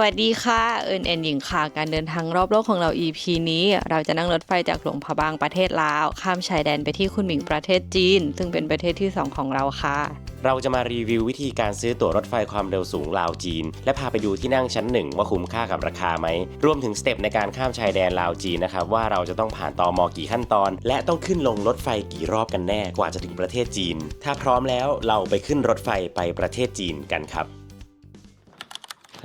วัสดีค่ะ เอิญเอ็นหญิงค่ะ การเดินทางรอบโลกของเรา EP นี้ เราจะนั่งรถไฟจากหลวงพะบางประเทศลาว ข้ามชายแดนไปที่คุนหมิงประเทศจีน ซึ่งเป็นประเทศที่ 2 ของเราค่ะ เราจะมารีวิววิธีการซื้อตั๋วรถไฟความเร็วสูงลาวจีน และพาไปดูที่นั่งชั้นหนึ่งว่าคุ้มค่ากับราคาไหม รวมถึงสเต็ปในการข้ามชายแดนลาวจีนนะครับว่าเราจะต้องผ่านตอมอกี่ขั้นตอน และต้องขึ้นลงรถไฟกี่รอบกันแน่กว่าจะถึงประเทศจีน ถ้าพร้อมแล้วเราไปขึ้นรถไฟไปประเทศจีนกันครับ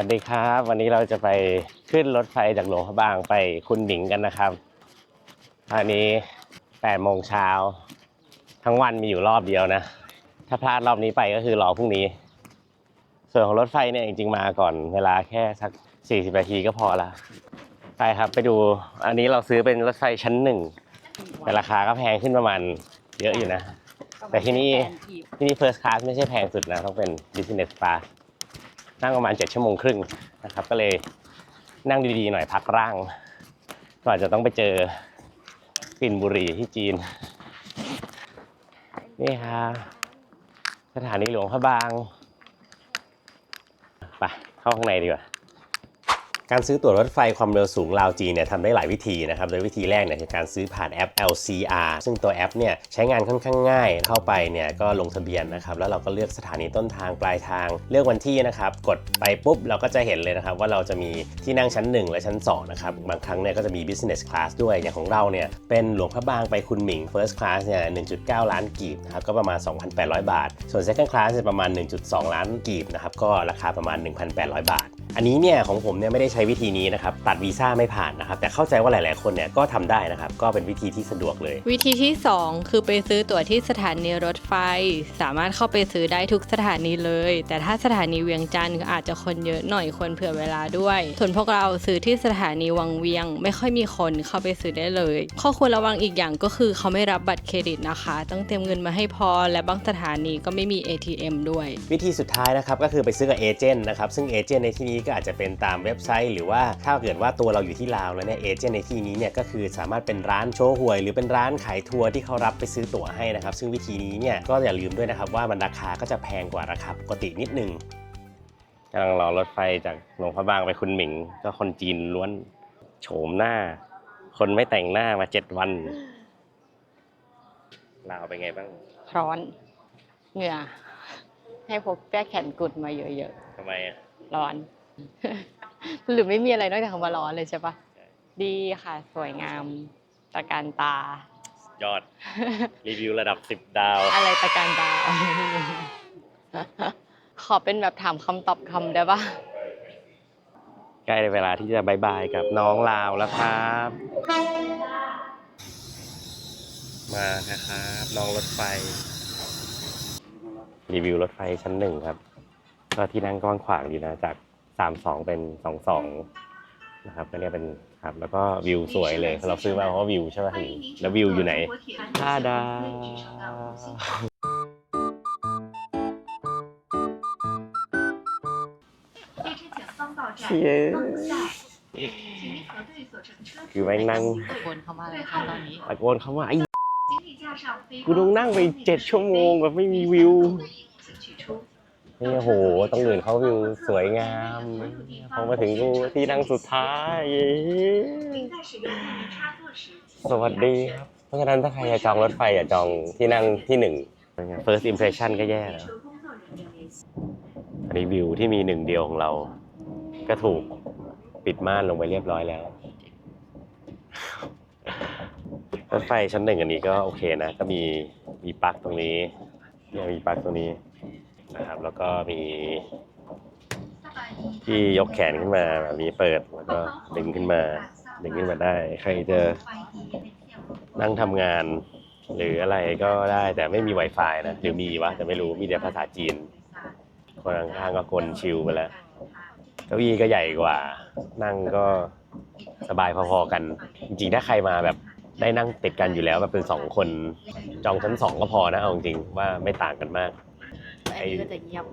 วัสดีครับ วันนี้เราจะไปขึ้นรถไฟจากหลวงพระบางไปคุณหมิงกันนะครับอันนี้8โมงเช้าทั้งวันมีอยู่รอบเดียวนะ ถ้าพลาดรอบนี้ไปก็คือรอพรุ่งนี้ ส่วนของรถไฟเนี่ยจริงๆมาก่อนเวลาแค่สัก 40 นาทีก็พอละไปครับไปดูอันนี้เราซื้อเป็นรถไฟชั้นหนึ่งแต่ราคาก็แพงขึ้นประมาณเยอะอยู่นะ แต่ที่นี่ที่นี่ first class ไม่ใช่แพงสุดนะต้องเป็น business class นั่งประมาณ7ชั่วโมงครึ่งนะครับ ก็เลยนั่งดีๆหน่อยพักร่างก่อนจะต้องไปเจอปิ่นบุรีที่จีน นี่ค่ะสถานีหลวงพระบาง ไปเข้าข้างในดีกว่า การซื้อตั๋วรถไฟความเร็วสูงลาวจีนเนี่ยทำได้หลายวิธีนะครับ โดยวิธีแรกเนี่ยคือการซื้อผ่านแอป LCR ซึ่งตัวแอปเนี่ยใช้งานค่อนข้างง่าย เข้าไปเนี่ยก็ลงทะเบียนนะครับ แล้วเราก็เลือกสถานีต้นทางปลายทาง เลือกวันที่นะครับ กดไปปุ๊บเราก็จะเห็นเลยนะครับว่าเราจะมีที่นั่งชั้น 1 และชั้น2นะครับ บางครั้งเนี่ยก็จะมี business class ด้วย อย่างของเราเนี่ยเป็นหลวงพระบางไปคุณหมิง first class เนี่ย 1.9 ล้านกีบนะครับ ก็ประมาณ 2,800 บาท ส่วน second class เนี่ยประมาณ 1.2 ล้านกีบนะครับ ก็ราคาประมาณ 1,800 บาท อันนี้เนี่ยของผมเนี่ยไม่ได้ใช้วิธีนี้นะครับตัดวีซ่าไม่ผ่านนะครับแต่เข้าใจว่าหลาย ๆ คนเนี่ยก็ทำได้นะครับก็เป็นวิธีที่สะดวกเลย วิธีที่ 2 คือไปซื้อตั๋วที่สถานีรถไฟ สามารถเข้าไปซื้อได้ทุกสถานีเลย แต่ถ้าสถานีเวียงจันทร์อาจจะคนเยอะหน่อยควรเผื่อเวลาด้วย ส่วนพวกเราซื้อที่สถานีวังเวียง ไม่ค่อยมีคนเข้าไปซื้อได้เลย ข้อควรระวังอีกอย่างก็คือเขาไม่รับบัตรเครดิตนะคะ ต้องเตรียมเงินมาให้พอ และบางสถานีก็ไม่มี ATM ด้วย วิธีสุดท้ายนะครับก็คือไปซื้อกับเอเจนต์นะครับซึ่งเอเจนต์ในที่นี้ก็อาจจะเป็นตามเว็บไซต์หรือว่าถ้าเกิดว่าตัวเราอยู่ที่ลาวแล้วเนี่ยเอเจนต์ในที่นี้เนี่ยก็คือสามารถเป็นร้านโชว์หวย หรือเป็นร้านขายทัวร์ที่เขารับไปซื้อตั๋วให้นะครับ ซึ่งวิธีนี้เนี่ยก็อย่าลืมด้วยนะครับว่ามันราคาก็จะแพงกว่าราคาปกตินิดนึงกำลังรอรถไฟจากหลวงพระบางไปคุณหมิง ก็คนจีนล้วนโฉมหน้า คนไม่แต่งหน้ามาเจ็ดวันลาวเป็นไงบ้าง ร้อน เหงื่อ ให้พกแก้แขนกุดมาเยอะทำไมอะ ๆ ร้อน หรือไม่มีอะไรนอกจากคำว่าร้อนเลยใช่ปะดีค่ะ สวยงามตะการตา ยอด รีวิวระดับ10ดาว อะไรตะการตา ขอเป็นแบบถามคำตอบคำได้ปะใกล้เวลาที่จะบายบายกับน้องลาวแล้วครับ มานะครับน้องรถไฟ รีวิวรถไฟชั้นหนึ่งครับ ก็ที่นั่งกว้างขวางดีนะจาก สามสองเป็นสองสองนะครับก็เนี่ยเป็นครับแล้วก็วิวสวยเลย เราซื้อมาเพราะวิวใช่ไหมแล้ววิวอยู่ไหนท่าดาคือแม่งนั่งตะโกนเข้ามาเลยค่ะตอนนี้ตะโกนเข้ามาไอ้กูต้องนั่งไปเจ็ดชั่วโมงแบบไม่มีวิว นี่โหตรงอื่นเขาวิวสวยงามพอมาถึงกูที่นั่งสุดท้าย สวัสดีครับ เพราะฉะนั้นถ้าใครจะจองรถไฟอย่าจองที่นั่งที่หนึ่ง first impression ก็แย่แล้ว อันนี้วิวที่มีหนึ่งเดียวของเรา ก็ถูกปิดม่านลงไปเรียบร้อยแล้ว รถไฟชั้นหนึ่งอันนี้ก็โอเคนะ ก็มีมีปลั๊กตรงนี้ยังมีปลั๊กตรงนี้ นะครับ แล้วก็มีที่ยกแขนขึ้นมาแบบนี้เปิดแล้วก็ดึงขึ้นมา ดึงขึ้นมาได้ ใครจะนั่งทำงาน หรืออะไรก็ได้แต่ไม่มี Wi-Fi นะ หรือมีวะ แต่ไม่รู้มีแต่ภาษาจีน คนข้างๆก็กลชิลไปแล้วเก้าอี้ก็ใหญ่กว่า นั่งก็สบายพอๆกัน จริงๆ ถ้าใครมาแบบได้นั่งติดกันอยู่แล้วแบบเป็นสองคน จองชั้นสองก็พอนะเอาจริงว่าไม่ต่างกันมาก อันนี้ก็จะเงียบ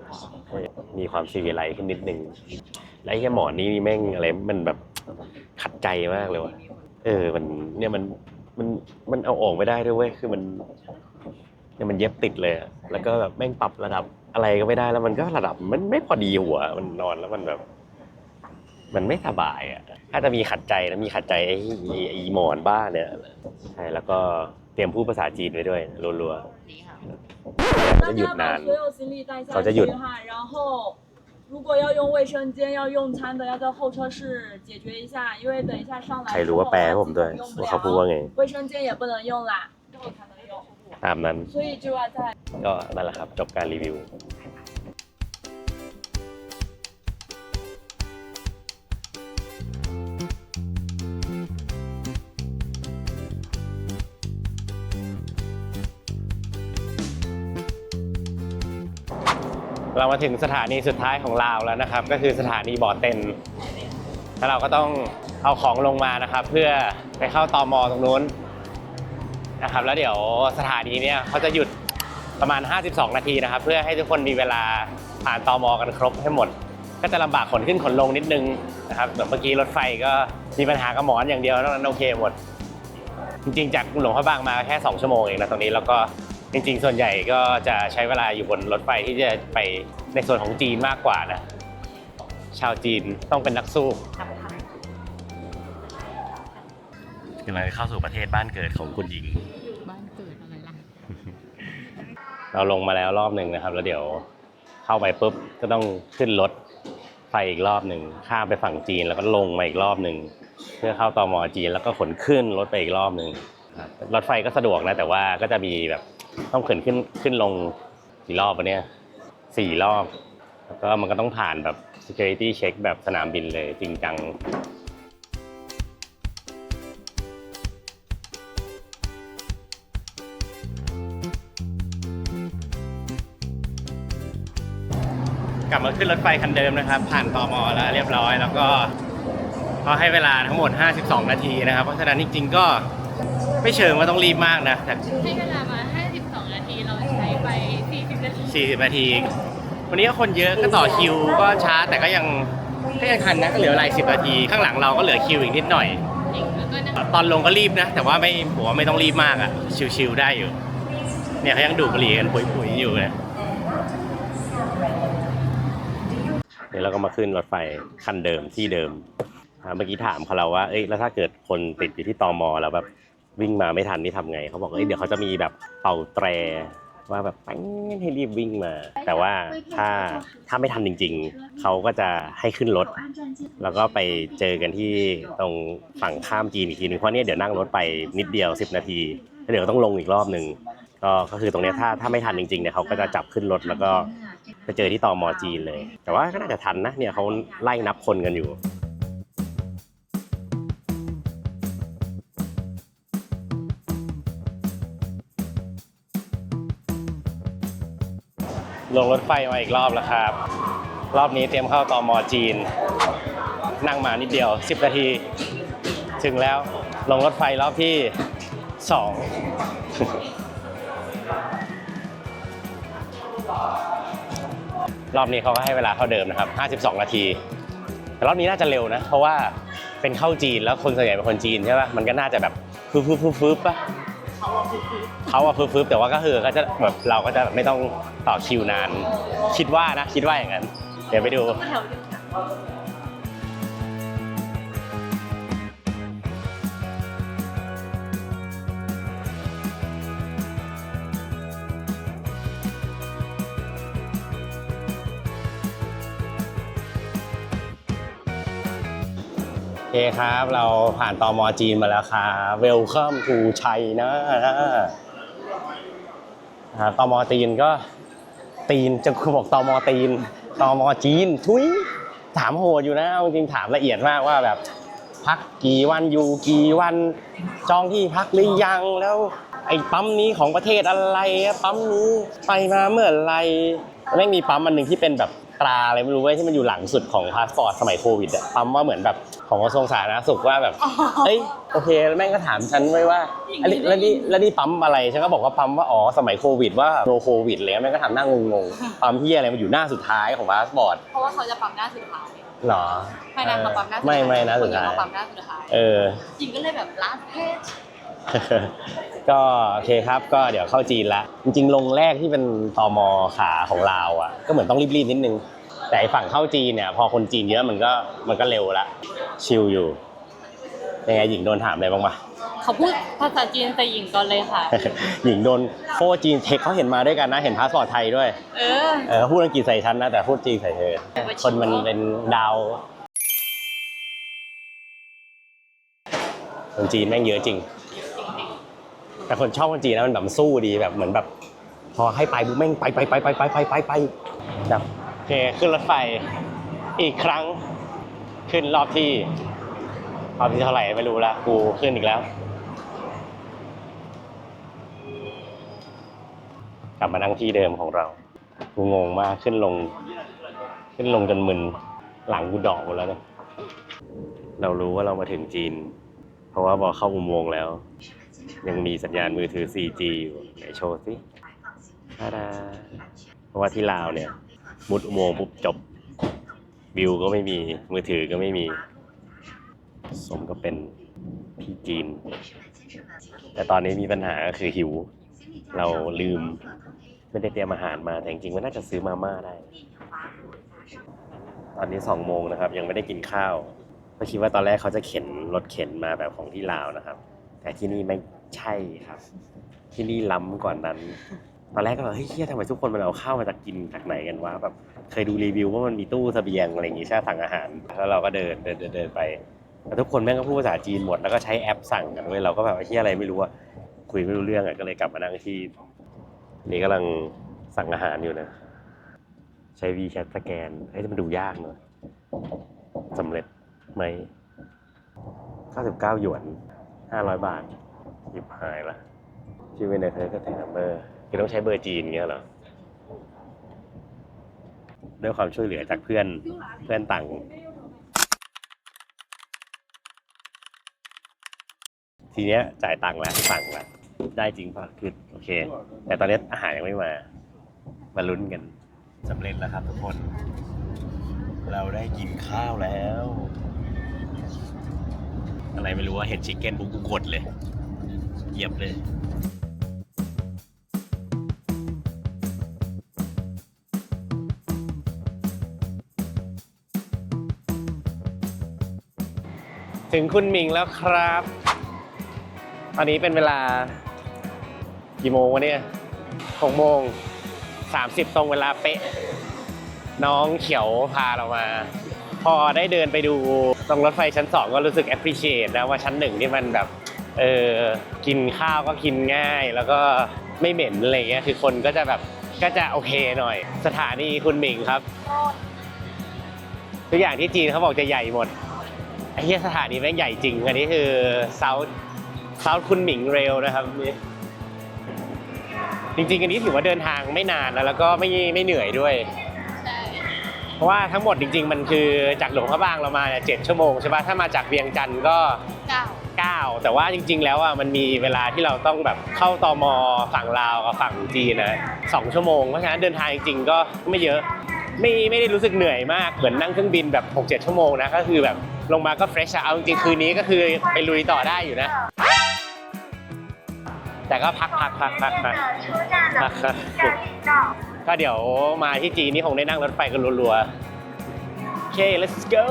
พอมีความซีวิไลซ์ขึ้นนิดนึงและไอ้แค่หมอนนี่แม่งอะไรมันแบบขัดใจมากเลยว่ะเออมันเนี่ยมันมันมันเอาออกไม่ได้ด้วยเว้ยคือมันเนี่ยมันเย็บติดเลยอะแล้วก็แบบแม่งปรับระดับอะไรก็ไม่ได้แล้วมันก็ระดับมันไม่พอดีหัว มันนอนแล้วมันแบบ มันไม่สบายอะถ้าจะมีขัดใจนะมีขัดใจไอ้ไอ้ไอ้หมอนบ้าเนี่ยใช่แล้วก็เตรียมพูดภาษาจีนไว้ด้วยรัวๆ เขาจะหยุดนาน 所有行李带下好再หยุด 去哈，然后如果要用卫生间、要用餐的，要在候车室解决一下，因为等一下上来 ใครรู้ว่าแปลให้ผมด้วย 用不 ว่าเขาพูดว่า 了， ไง 卫生间也不能用啦，之后才能用， ตามนั้น 所以就要在 ก็นั่นแหละครับ จบการรีวิว เรามาถึงสถานีสุดท้ายของลาวแล้วนะครับ ก็คือสถานีบ่อเต็นแล้วเราก็ต้องเอาของลงมานะครับ เพื่อไปเข้าตอมอตรงนู้นนะครับ แล้วเดี๋ยวสถานีเนี้ยเขาจะหยุดประมาณ 52 นาทีนะครับ เพื่อให้ทุกคนมีเวลาผ่านตอมอกันครบให้หมด ก็จะลำบากขนขึ้นขนลงนิดนึงนะครับแบบเมื่อกี้รถไฟก็มีปัญหากับหมอนอย่างเดียวนอกนั้นโอเคหมด จริงๆ จากหลวงพระบางมาแค่ 2 ชั่วโมงเองนะตรงนี้แล้วก็ จริง ๆ ส่วนใหญ่ก็จะใช้เวลาอยู่บนรถไฟที่จะไปในส่วนของจีนมากกว่านะ ชาวจีนต้องเป็นนักสู้กำลังเข้าสู่ประเทศบ้านเกิดของคุณหญิง บ้านเกิดอะไรล่ะ เราลงมาแล้วรอบหนึ่งนะครับ แล้วเดี๋ยวเข้าไปปุ๊บก็ต้องขึ้นรถไฟอีกรอบหนึ่งข้ามไปฝั่งจีนแล้วก็ลงมาอีกรอบหนึ่งเพื่อเข้าตมจีนแล้วก็ขนขึ้นรถไปอีกรอบหนึ่งครับรถไฟก็สะดวกนะแต่ว่าก็จะมีแบบ ต้องขนขึ้นขึ้นลงกี่รอบวะเนี่ยสี่รอบ แล้วก็มันก็ต้องผ่านแบบ security check แบบสนามบินเลยจริงจังกลับมาขึ้นรถไฟคันเดิมนะครับ ผ่านตอมแล้วเรียบร้อย แล้วก็เขาให้เวลาทั้งหมด 52 นาทีนะครับ เพราะฉะนั้นจริงๆก็ไม่เชิงว่าต้องรีบมากนะแต่ให้เวลามา 40นาที40นาที วันนี้ก็คนเยอะก็ต่อคิวก็ช้าแต่ก็ยังก็ยังทันนะก็เหลือเวลาอีก10นาที ข้างหลังเราก็เหลือคิวอีกนิดหน่อย ตอนลงก็รีบนะ แต่ว่าไม่ผมว่าไม่ต้องรีบมากอะชิวๆได้อยู่ เนี่ยเขายังดูดบุหรี่กันปุยๆอยู่เลยเดี๋ยวเราก็มาขึ้นรถไฟคันเดิมที่เดิมเมื่อกี้ถามเขาเราว่า เอ้ย แล้วถ้าเกิดคนติดอยู่ที่ตอมอแล้วแบบวิ่งมาไม่ทันนี่ทำไง เขาบอก เอ้ย เดี๋ยวเขาจะมีแบบเป่าแตร ว่าแบบแป๊งให้รีบวิ่งมา แต่ว่าถ้าถ้าไม่ทันจริง ๆ เขาก็จะให้ขึ้นรถ แล้วก็ไปเจอกันที่ตรงฝั่งข้ามจีนอีกทีหนึงเพราะเนี่ยเดี๋ยวนั่งรถไปนิดเดียว 10 นาทีแล้วเดี๋ยวต้องลงอีกรอบหนึ่งก็ก็คือตรงเนี้ยถ้าถ้าไม่ทันจริงๆเนี่ยเขาก็จะจับขึ้นรถแล้วก็ไปเจอที่ตอมอจีนเลย แต่ว่าก็น่าจะทันนะเนี่ยเขาไล่นับคนกันอยู่ ลงรถไฟมาอีกรอบแล้วครับ รอบนี้เตรียมเข้าตอมอจีน นั่งมานิดเดียว 10 นาที ถึงแล้วลงรถไฟรอบที่ 2 รอบนี้เขาก็ให้เวลาเท่าเดิมนะครับ 52 นาที แต่รอบนี้น่าจะเร็วนะ เพราะว่าเป็นเข้าจีนแล้วคนส่วนใหญ่เป็นคนจีนใช่ป่ะ มันก็น่าจะแบบฟึบฟึบฟึบ ฟึบป่ะเขาอะฟึบๆแต่ว่าก็คือก็จะแบบเราก็จะไม่ต้องต่อคิวนาน คิดว่านะคิดว่าอย่างนั้น เดี๋ยวไปดูโอเคครับ เราผ่านตอมอจีนมาแล้วครับ Welcome to China อ่าตอมอจีนก็ตีนจะคือบอกตอมอตีนตอมอจีนทุยถามโหดอยู่นะจริงถามละเอียดมากว่าแบบ พักกี่วันอยู่กี่วันจองที่พักหรือยังแล้วไอ้ปั๊มนี้ของประเทศอะไรปั๊มนี้ไปมาเมื่อไรแม่งมีปั๊มอันหนึ่งที่เป็นแบบตราอะไรไม่รู้เว้ยที่มันอยู่หลังสุดของพาสปอร์ตสมัยโควิดอะปั๊มว่าเหมือนแบบ ของกระทรวงสาธารณสุขว่าแบบ เอ้ยโอเคแล้วแม่งก็ถามฉันไว้ว่าอันนี้แล้วนี่แล้วนี่ปั๊มอะไรฉันก็บอกว่าปั๊มว่าอ๋อสมัยโควิดว่าโนโควิดเลยแม่งก็ถามหน้างงๆปั๊มที่อะไรมันอยู่หน้าสุดท้ายของพาสปอร์ตเพราะว่าเขาจะปั๊มหน้าสุดท้ายหรอไม่นะเขาปั๊มหน้าสุดท้ายไม่ไม่นะสุดท้ายเขาปั๊มหน้าสุดท้ายเออจริงก็เลยแบบลาสเพจก็โอเคครับก็เดี๋ยวเข้าจีนละจริงๆลงแรกที่เป็นตมขาของลาวอะก็เหมือนต้องรีบๆนิดนึงแต่ไอ้ฝั่งเข้าจีนเนี่ยพอคนจีนเยอะมันก็มันก็เร็วละ ชิลอยู่ยังไงหญิงโดนถามอะไรบ้างปะเขาพูดภาษาจีนแต่หญิงก่อนเลยค่ะ หญิงโดนโคจีนเทคเขาเห็นมาด้วยกันนะ เห็นพาสปอร์ตไทยด้วย เออ เออพูดอังกฤษใส่ฉันนะ แต่พูดจีนใส่เธอ คนมันเป็นดาวคนจีนแม่งเยอะจริง แต่คนชอบคนจีนนะมันแบบสู้ดีแบบเหมือนแบบ พอให้ไปบุ๊แม่งไปไปไปไปไปไปไปไปแบบโอเคขึ้นรถไฟอีกครั้ง ขึ้นรอบที่รอบที่เท่าไหร่ไม่รู้ละกูขึ้นอีกแล้ว กลับมานั่งที่เดิมของเรากูงงมากขึ้นลง ขึ้นลงจนมึนหลังกูดอกหมดแล้วเนี่ยเรารู้ว่าเรามาถึงจีน เพราะว่าพอกเข้าอุโมงค์แล้ว ยังมีสัญญาณมือถือ 4G อยู่ไหนโชว์สิทาดาเพราะว่าที่ลาวเนี่ย มุดอุโมงค์ปุ๊บจบ วิวก็ไม่มีมือถือก็ไม่มี สมก็เป็นพี่จีน แต่ตอนนี้มีปัญหาก็คือหิว เราลืม ไม่ได้เตรียมอาหารมาแต่จริงๆมันน่าจะซื้อมาม่าได้ ตอนนี้สองโมงนะครับ ยังไม่ได้กินข้าวก็คิดว่าตอนแรกเขาจะเข็นรถเข็นมาแบบของที่ลาวนะครับ แต่ที่นี่ไม่ใช่ครับ ที่นี่ล้ำกว่านั้น ตอนแรกก็แบบเฮ้ยเฮียทำไมทุกคนมันเอาข้าวมาจากกินจากไหนกันวะแบบ เคยดูรีวิวว่ามันมีตู้สเสบียงอะไรอย่างงี้ใช่สั่งอาหาร แล้วเราก็เดินเดินเดินเดินไปแล้วทุกคนแม่งก็พูดภาษาจีนหมดแล้วก็ใช้แอปสั่งกันเว้ยเราก็แบบเฮียอะไรไม่รู้อะคุยไม่รู้เรื่องอะก็เลยกลับมานั่งที่ นี่กำลังสั่งอาหารอยู่นะ ใช้ WeChat สแกนเฮ้ยมันดูยากเนอะสำเร็จไหม99หยวน 500 บาทหยิบหายละชื่อเวนเดอร์ก็แทนเบอร์คือต้องใช้เบอร์จีนเงี้ยเหรอ ด้วยความช่วยเหลือจากเพื่อนเพื่อนต่างทีเนี้ยจ่ายตังค์แล้วสั่งแล้วได้จริงป่ะคือโอเค แต่ตอนนี้อาหารยังไม่มา มาลุ้นกันสำเร็จแล้วครับทุกคน เราได้กินข้าวแล้ว อะไรไม่รู้ว่าเห็นชิคเก้นปุ๊กกดเลย เหยียบเลย ถึงคุณหมิงแล้วครับ ตอนนี้เป็นเวลา กี่โมงวะเนี่ยหกโมงสามสิบตรงเวลาเป๊ะ น้องเขียวพาเรามา พอได้เดินไปดูตรงรถไฟชั้นสองก็รู้สึก appreciate นะว่าชั้นหนึ่งที่มันแบบ เออ กินข้าวก็กินง่าย แล้วก็ไม่เหม็นอะไรเงี้ย คือคนก็จะแบบก็จะโอเคหน่อย สถานีคุณหมิงครับ ทุกอย่างที่จีนเขาบอกจะใหญ่หมด ไอ้เหี้ยสถานีแม่งใหญ่จริง อันนี้คือ South South คุณหมิงเรลนะครับนี่จริงๆ อันนี้ถือว่าเดินทางไม่นานแล้วแล้วก็ไม่ไม่เหนื่อยด้วย ใช่เพราะว่าทั้งหมดจริง ๆ มันคือจากหลวงพระบางเรามาเนี่ยเจ็ดชั่วโมงใช่ปะถ้ามาจากเวียงจันทร์ก็ เก้า9 แต่ว่าจริง ๆ แล้วอะมันมีเวลาที่เราต้องแบบเข้าตมฝั่งลาวกับฝั่งจีนนะสองชั่วโมง เพราะฉะนั้นเดินทางจริงๆก็ไม่เยอะ ไม่ไม่ได้รู้สึกเหนื่อยมากเหมือนนั่งเครื่องบินแบบ6 7 ชั่วโมงนะก็คือแบบ ลงมาก็เฟรชเอาจริงๆคืนนี้ก็คือไปลุยต่อได้อยู่นะ แต่ก็พักพักพักพักพักพักก็เดี๋ยวมาที่จีนนี่คงได้นั่งรถไฟกันรัวๆโอเค let's go